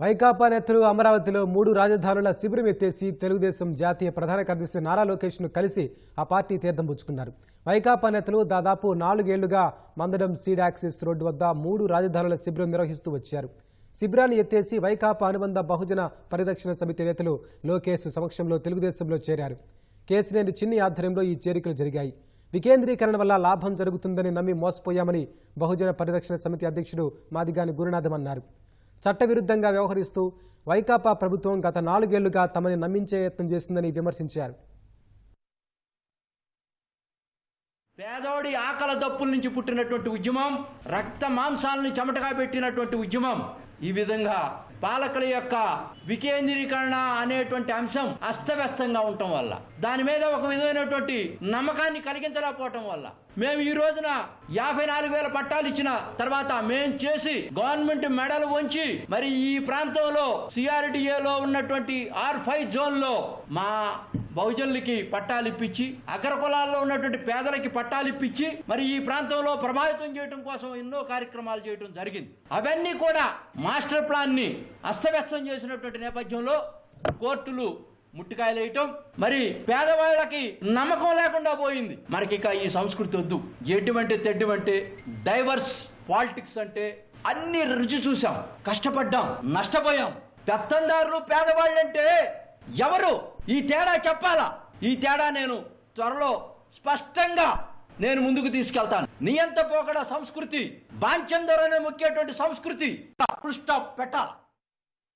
వైకాపా నేతలు అమరావతిలో మూడు రాజధానుల శిబిరం ఎత్తేసి తెలుగుదేశం జాతీయ ప్రధాన కార్యదర్శి నారా లోకేష్ను కలిసి ఆ పార్టీ తీర్థం పుచ్చుకున్నారు. వైకాపా నేతలు దాదాపు నాలుగేళ్ళుగా మందడం సీడాక్సిస్ రోడ్డు వద్ద మూడు రాజధానుల శిబిరం నిర్వహిస్తూ వచ్చారు. శిబిరాన్ని ఎత్తేసి వైకాపా అనుబంధ బహుజన పరిరక్షణ సమితి నేతలు లోకేష్ సమక్షంలో తెలుగుదేశంలో చేరారు. కేసినేని చిన్ని ఆధ్వర్యంలో ఈ చేరికలు జరిగాయి. వికేంద్రీకరణ వల్ల లాభం జరుగుతుందని నమ్మి మోసపోయామని బహుజన పరిరక్షణ సమితి అధ్యక్షుడు మాదిగాని గురునాథం అన్నారు. చట్టవిరుద్ధంగా వ్యవహరిస్తూ వైకాపా ప్రభుత్వం గత నాలుగేళ్ళుగా తమని నమ్మించే యత్నం చేసిందని విమర్శించారు. పేదోడి ఆకల దప్పుల నుంచి పుట్టినటువంటి ఉద్యమం రక్త మాంసాలను చెమటగా పెట్టినటువంటి ఉద్యమం ఈ విధంగా పాలకుల యొక్క వికేంద్రీకరణ అనేటువంటి అంశం అస్తవ్యస్తంగా ఉండటం వల్ల దాని మీద ఒక విధమైనటువంటి నమ్మకాన్ని కలిగించలేకపోవటం వల్ల మేము ఈ రోజున యాభై నాలుగు వేల పట్టాలు ఇచ్చిన తర్వాత మేము చేసి గవర్నమెంట్ మెడలు ఉంచి మరి ఈ ప్రాంతంలో సిఆర్డిఏలో ఉన్నటువంటి ఆర్ ఫైవ్ జోన్లో మా బహుజనులకి పట్టాలు ఇప్పించి అగ్ర కులాల్లో ఉన్నటువంటి పేదలకి పట్టాలు ఇప్పించి మరి ఈ ప్రాంతంలో ప్రభావితం చేయడం కోసం ఎన్నో కార్యక్రమాలు చేయడం జరిగింది. అవన్నీ కూడా మాస్టర్ ప్లాన్ని అస్తవ్యస్తం చేసినటువంటి నేపథ్యంలో కోర్టులు ముట్టికాయలేయటం మరి పేదవాళ్ళకి నమ్మకం లేకుండా పోయింది. మనకి ఇక ఈ సంస్కృతి వద్దు. ఎటువంటి తెడ్డమంటే డైవర్స్ పాలిటిక్స్ అంటే అన్ని రుచి చూసాం కష్టపడ్డాం నష్టపోయాం. పెత్తందారులు పేదవాళ్ళంటే ఎవరు? ఈ తేడా చెప్పాలా? ఈ తేడా నేను త్వరలో స్పష్టంగా నేను ముందుకు తీసుకెళ్తాను. నియంత పోకడ సంస్కృతి బాంచందరనే ముఖ్యటువంటి సంస్కృతి ఫుల్ పెట్టాలి